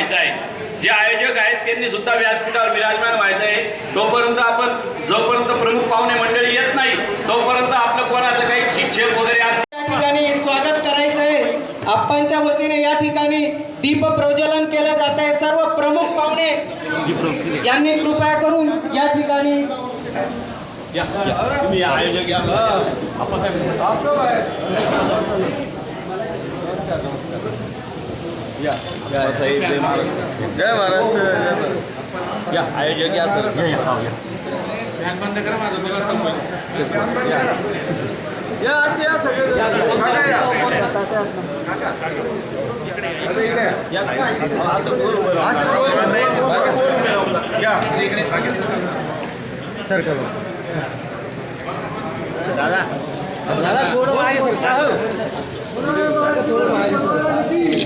व्हायचं आहे. जे आयोजक आहेत त्यांनी सुद्धा व्यासपीठावर विराजमान व्हायचं आहे. तोपर्यंत आपण जोपर्यंत प्रमुख पाहुणे मंडळी येत नाही तोपर्यंत आपलं कोणाचं काही शिक्षक वगैरे या ठिकाणी स्वागत करायचं आहे. आप्पांच्या वतीने या ठिकाणी दीप प्रज्वलन केलं जात आहे. सर्व प्रमुख पाहुणे यांनी कृपया करून या ठिकाणी आयोजक या जय महाराष्ट्र या आयोजक या सर. या असे या सगळे असं गोल उभं राहा. असं. या. इकडे सर करू. दादा. दादा गोड माजी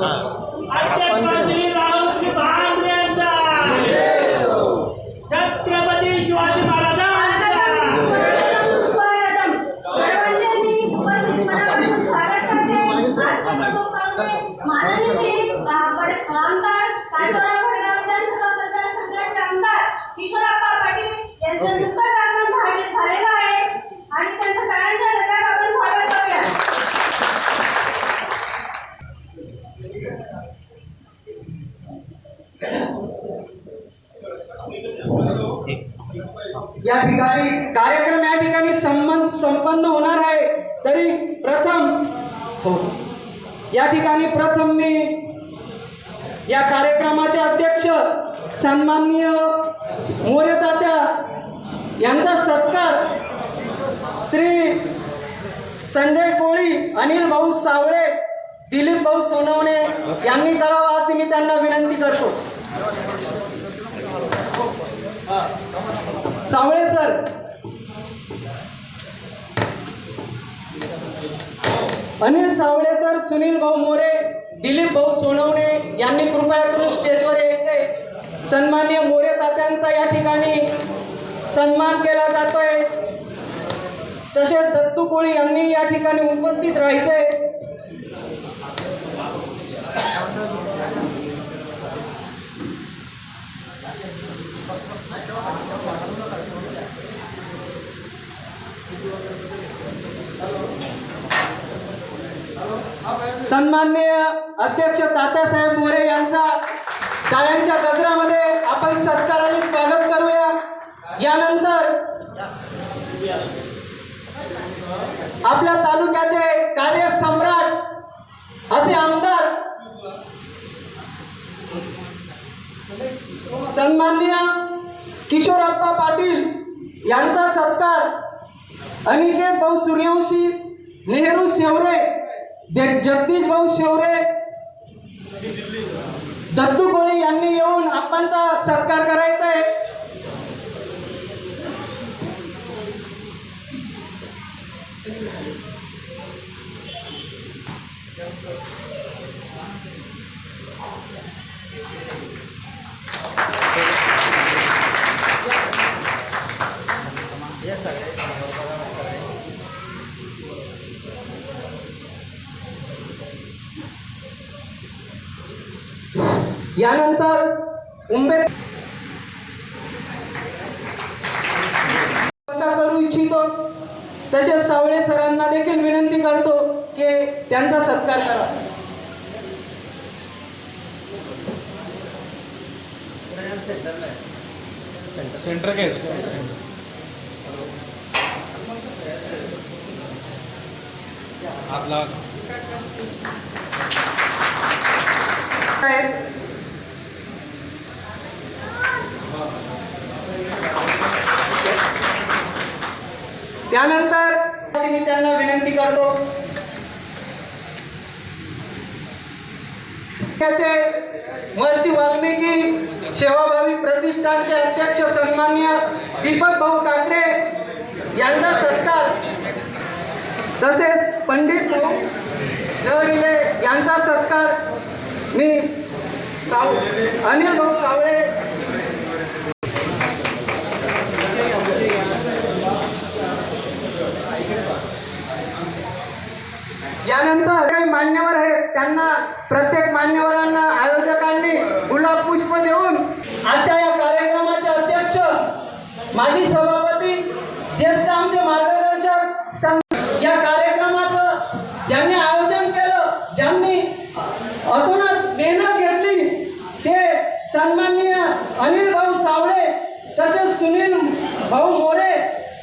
আচ্ছা या ठिकाणी कार्यक्रम या ठिकाणी संबंध संपन्न होणार आहे. तरी प्रथम हो. या ठिकाणी प्रथम मी या कार्यक्रमाचे अध्यक्ष सन्माननीय मोरे तात्या यांचा सत्कार श्री संजय कोळी अनिल भाऊ सावळे दिलीप भाऊ सोनवणे यांनी करावा अशी मी त्यांना विनंती करतो. सावळे सर. अनिल सावळे सर सुनील भाऊ मोरे दिलीप भाऊ सोनवणे यांनी कृपया करून स्टेजवर यायचे. सन्मान्य मोरे तात्यांचा या ठिकाणी सन्मान केला जातोय. तसेच दत्तू कोळी यांनी या ठिकाणी उपस्थित राहायचे. सन्माननीय अध्यक्ष तात्यासाहेब मोरे यांचा टाळ्यांच्या गजरामध्ये आपण सत्काराने स्वागत करूया. यानंतर आपल्या तालुक्याचे कार्यसम्राट असे आमदार सन्माननीय किशोरप्पा पाटील यांचा सत्कार अनिकेत भाऊ सूर्यवंशी नेहरू शेवरे जगदीश भाऊ शेवरे दत्तू कोळी यांनी येऊन आपणचा सत्कार करायचा आहे Thank you. यानंतर उंबे करू इच्छितो. तसेच सावळे सरांना देखील विनंती करतो की त्यांचा सत्कार करा. सेंटर आहेत. त्यानंतर मी त्यांना विनंती करतो. त्याचे महर्षी वाल्मिकी सेवाभावी प्रतिष्ठानचे अध्यक्ष सन्मान्य दीपक भाऊ काकडे यांचा सत्कार. तसेच पंडित भाऊ यांचा सत्कार. मी साव अनिल भाऊ सावळे त्यानंतर काही मान्यवर आहेत त्यांना प्रत्येक मान्यवरांना आयोजकांनी गुलाब पुष्प देऊन आजच्या या कार्यक्रमाचे अध्यक्ष माजी सभा ज्येष्ठ आमचे मार्गदर्शक सं- या कार्यक्रमाचं ज्यांनी आयोजन केलं ज्यांनी अतोनात मेहनत घेतली ते सन्माननीय अनिल भाऊ सावळे तसेच सुनील भाऊ मोरे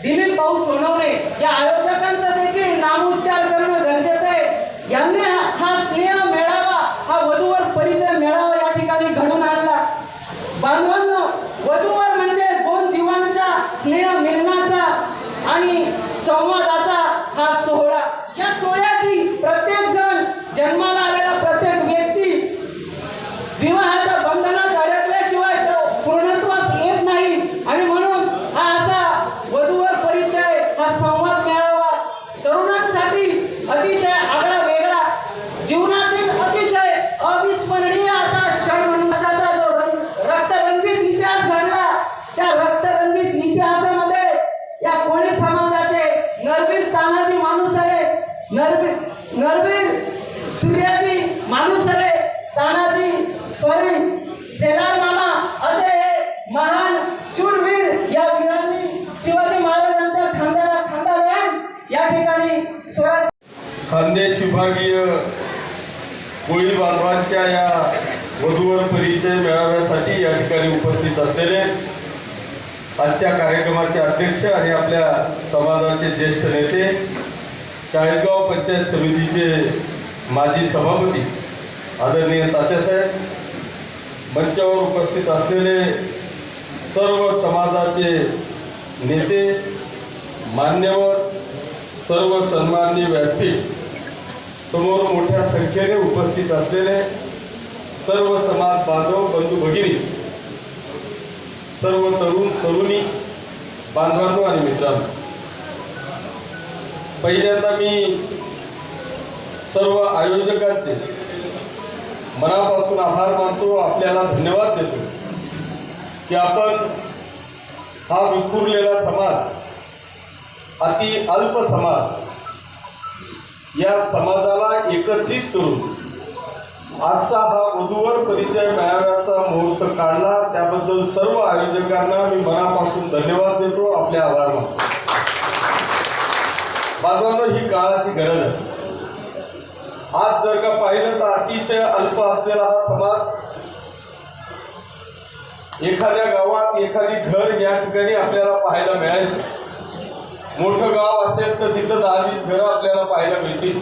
दिलीप भाऊ सोनवणे या आयोजकांचा देखील नामोच्चार करणं गरजेचं आहे यांनी हा- हा स्नेह मेळावा हा वधूवर परिचय मेळावा या ठिकाणी घडून आणला बांधवांनो वधूवर म्हणजे दोन दिवांच्या स्नेह मिलनाचा आणि संवादाचा हा सोहळा या सोहळ्याची प्रत्येक जण जन्माला आलेला प्रत्येक व्यक्ती विवाहाच्या बंधनात अडकल्याशिवाय तो पूर्णत्वास येत नाही आणि म्हणून हा असा वधूवर परिचय हा संवाद मेळावा तरुणांसाठी अतिशय आगळा वेगळा जीवनातील अतिशय अविस्मरणीय असा क्षण म्हणून त्याचा जो रंग- रक्तरंजित इतिहास घडला त्या रक्तरंजित इतिहासामध्ये या कोळी समाजाचे नरवीर तानाजी माणूसरे नरवीर नरवीर सूर्याजी माणूसरे तानाजी सॉरी शेलार मामा असे हे महान शूरवीर या वीरांनी शिवाजी महाराजांच्या खांद्याला खांदा लावून या ठिकाणी स्वराज खानदेश विभागीय कोळी बांधवांच्या या वधूवर परिचय मेळाव्यासाठी या ठिकाणी उपस्थित असलेले आजच्या कार्यक्रमाचे अध्यक्ष आणि आपल्या समाजाचे ज्येष्ठ नेते चाळीसगाव पंचायत समितीचे माजी सभापती आदरणीय तात्यासाहेब मंचावर उपस्थित असलेले सर्व समाजाचे नेते मान्यवर सर्व सन्माननीय व्यासपीठ समोर मोठ्या संख्येने उपस्थित असलेले सर्व समाज बांधव बंधू भगिनी सर्व तरुण तरुणी बांधवांनो आणि मित्रांनो पहिल्यांदा मी सर्व आयोजकांचे मनापासून आभार मानतो आपल्याला धन्यवाद देतो की आपण हा विखुरलेला समाज अति अल्प समाज या समाजाला एकत्रित करून आजचा हा वधूवर परिचय मेळाव्याचा मुहूर्त काढला. त्याबद्दल सर्व आयोजकांना मी मनापासून धन्यवाद देतो. आपले आभार मानतो. बाजारानं ही काळाची गरज आहे. आज जर का पाहिलं तर अतिशय अल्प असलेला हा समाज एखाद्या गावात एखादी घर या ठिकाणी आपल्याला पाहायला मिळायचं. मोठं गाव असेल तर तिथं दहावीस घरं आपल्याला पाहायला मिळतील.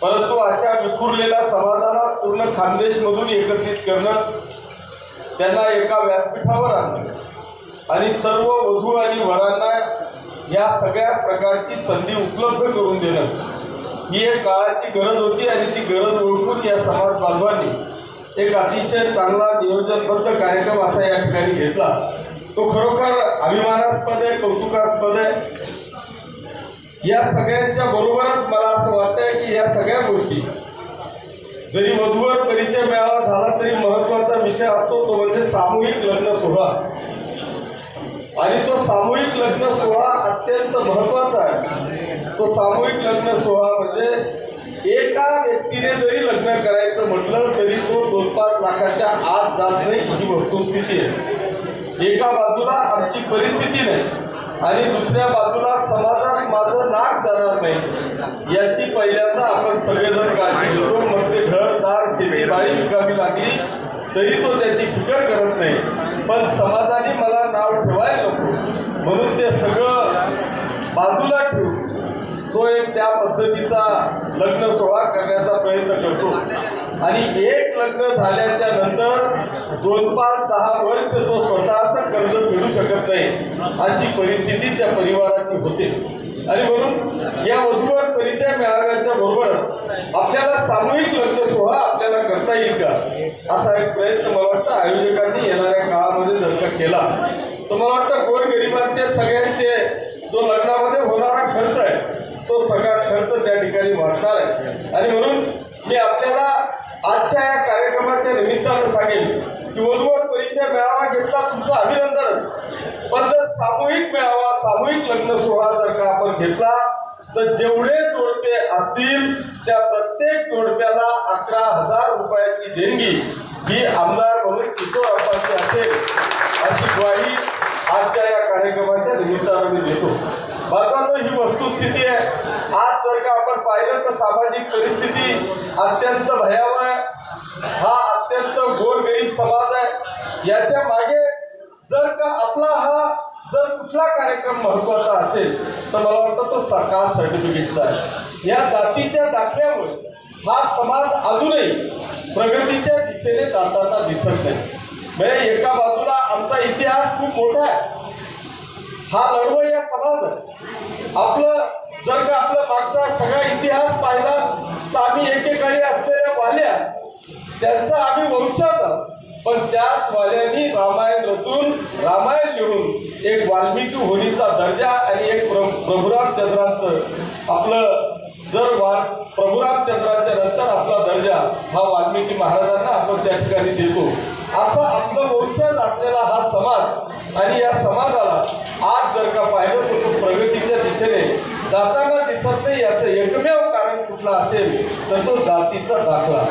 परंतु अशा विखुरलेल्या समाजाला पूर्ण खानदेशमधून एकत्रित करणं त्यांना एका व्यासपीठावर आणणं आणि सर्व वधू आणि वरांना या सगळ्या प्रकारची संधी उपलब्ध करून देणं ही एक काळाची गरज होती आणि ती गरज ओळखून या समाज बांधवांनी एक अतिशय चांगला नियोजनबद्ध कार्यक्रम असा या ठिकाणी घेतला. तो खरोखर अभिमानास्पद आहे कौतुकास्पद आहे. या सगळ्यांच्या बरोबरच मला असं वाटतंय की या सगळ्या गोष्टी जरी वधूवर परिचय मिळावा झाला तरी महत्त्वाचा विषय असतो तो म्हणजे सामूहिक लग्न सोहळा. आणि तो सामूहिक लग्न सोहळा अत्यंत महत्त्वाचा आहे. तो सामूहिक लग्न सोहळा म्हणजे एका व्यक्तीने जरी लग्न करायचं म्हटलं तरी तो दोन पाच लाखाच्या आत जात नाही ही वस्तुस्थिती आहे. एका बाजूला आमची परिस्थिती नाही आणि दुसऱ्या बाजूला समाजात माझं नाक जाणार नाही याची पहिल्यांदा आपण सगळेजण काळजी घेतो. म्हणजे मग ते घरदार शेतीबाडी विकावी लागली तरी तो त्याची फिकर करत नाही. पण समाजाने मला नाव ठेवायला नको. म्हणून ते सगळं बाजूला ठेवून तो एक त्या पद्धतीचा लग्न सोहळा करण्याचा प्रयत्न करतो. आणि एक लग्न झाल्याच्यानंतर दोन पाच दहा वर्ष तो स्वतःच कर्ज फेडू शकत नाही. अशी परिस्थिती त्या परिवाराची होते. आणि म्हणून या वधूवर परिचय मिळाल्याच्या बरोबर आपल्याला सामूहिक लग्न सोहळा आपल्याला करता येईल का? असा एक प्रयत्न मला वाटतं आयोजकांनी येणाऱ्या काळामध्ये जर का केला तर मला वाटतं गोरगरिबांचे सगळ्यांचे जो लग्नामध्ये होणारा खर्च आहे तो सगळा खर्च त्या ठिकाणी वाचणार आहे. आणि म्हणून मी आपल्याला आजच्या या कार्यक्रमाच्या निमित्तानं सांगेन की वधूवर परिचय मेळावा घेतला तुमचं अभिनंदन. पण जर सामूहिक मेळावा सामूहिक लग्न सोहळा जर का आपण घेतला तर जेवढे जोडपे असतील त्या प्रत्येक जोडप्याला अकरा हजार रुपयाची देणगी ही आमदार म्हणून किशोर अप्पाची असेल अशी ग्वाही आजच्या या कार्यक्रमाच्या निमित्तानं मी देतो. बाजारात ही वस्तुस्थिती आहे. आज जर का आपण पाहिलं तर सामाजिक परिस्थिती अत्यंत भयावह आहे हा अत्यंत गोरगरीब समाज आहे याच्या मागे जर का आपला हा जर कुठला कार्यक्रम महत्त्वाचा असेल तर मला वाटतं तो सरकार सर्टिफिकेटचा आहे. या जातीच्या दाखल्यामुळे हा समाज अजूनही प्रगतीच्या दिशेने जाताना दिसत नाही. म्हणजे एका बाजूला आमचा इतिहास खूप मोठा आहे. हा लढवय्या समाज आहे. आपलं जर का आपला मागचा सगळा इतिहास पाहिला तर आम्ही एकेकाळी असलेल्या वाल्या त्यांचा आम्ही वंशाचा पण त्याच वाल्यांनी रामायण रचून रामायण लिहून एक वाल्मिकी होलीचा दर्जा आणि एक प्र प्रभुरामचंद्रांचं आपलं जर वा प्रभुरामचंद्राच्या नंतर आपला दर्जा हा वाल्मिकी महाराजांना आपण त्या ठिकाणी देतो. असा आपलं वंशज असलेला हा समाज आणि या समाजाला आज जर का पाहिलं तर तो प्रगतीच्या दिशेने जाताना दिसत नाही याचं एकमेव कारण कुठलं असेल तर तो जातीचा दाखला.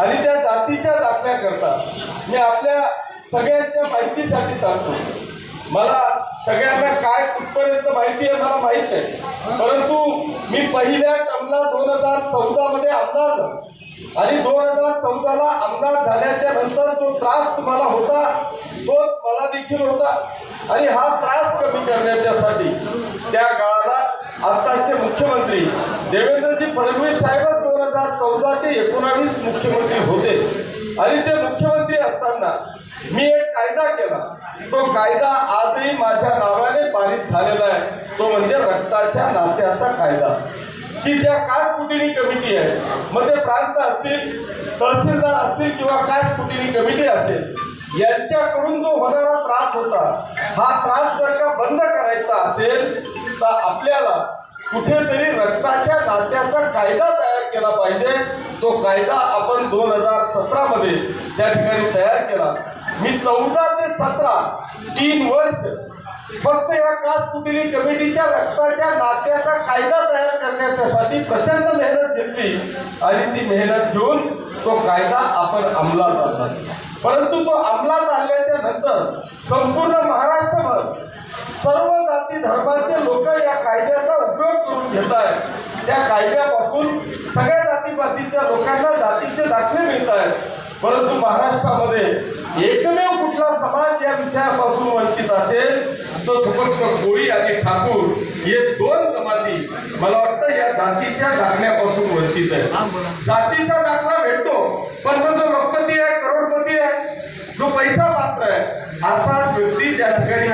आणि त्या जातीच्या दाखल्याकरता मी आपल्या सगळ्यांच्या माहितीसाठी सांगतो. मला सगळ्यांना काय कुठपर्यंत माहिती आहे मला माहीत आहे परंतु मी पहिल्या टमला दोन हजार चौदा मध्ये आमदार झालो. आणि दोन हजार चौदाला आमदार झाल्याच्यानंतर जो त्रास तुम्हाला होता तोच मला देखील होता. आणि हा त्रास कमी करण्याच्यासाठी त्या काळाला आताचे मुख्यमंत्री देवेंद्रजी फडणवीस साहेब हजार चौदा ते एकोणावीस मुख्यमंत्री होते. आणि ते मुख्यमंत्री असताना मी एक कायदा केला. तो कायदा आजही माझ्या नावाने पारित झालेला आहे. तो म्हणजे रक्ताच्या नात्याचा कायदा. की ज्या कास्ट कुटिनी कमिटी आहे मग ते प्रांत असतील तहसीलदार असतील किंवा कास्ट कुटिनी कमिटी असेल यांच्याकडून जो होणारा त्रास होता हा त्रास जर का बंद करायचा असेल तर आपल्याला कुठेतरी रक्ताच्या नात्याचा कायदा केला पाहिजे. तो कायदा आपण दोन हजार सतरा मध्ये त्या ठिकाणी तयार केला. मी चौदा ते सतरा तीन वर्ष फक्त या कास कुटिनी कमिटीच्या रक्ताच्या नात्याचा कायदा तयार करण्याच्यासाठी प्रचंड मेहनत घेतली आणि ती मेहनत घेऊन तो कायदा आपण अंमलात आणला. परंतु तो अंमलात आणल्याच्या नंतर संपूर्ण महाराष्ट्रभर सर्व जाती धर्माचे लोक या कायद्याचा उपयोग करून घेत आहेत त्या कायद्यापासून सगळ्या जातीपातीच्या लोकांना जातीचे दाखले मिळत आहेत परंतु महाराष्ट्रामध्ये एकमेव कुठला समाज या विषयापासून वंचित असेल तो फक्त कोळी आणि ठाकूर हे दोन जमाती मला वाटतं या जातीच्या दाखल्यापासून वंचित आहे जातीचा दाखला भेटतो पण तो जो लोकपती आहे करोडपती आहे जो पैसा पात्र आहे असा व्यक्ती त्या ठिकाणी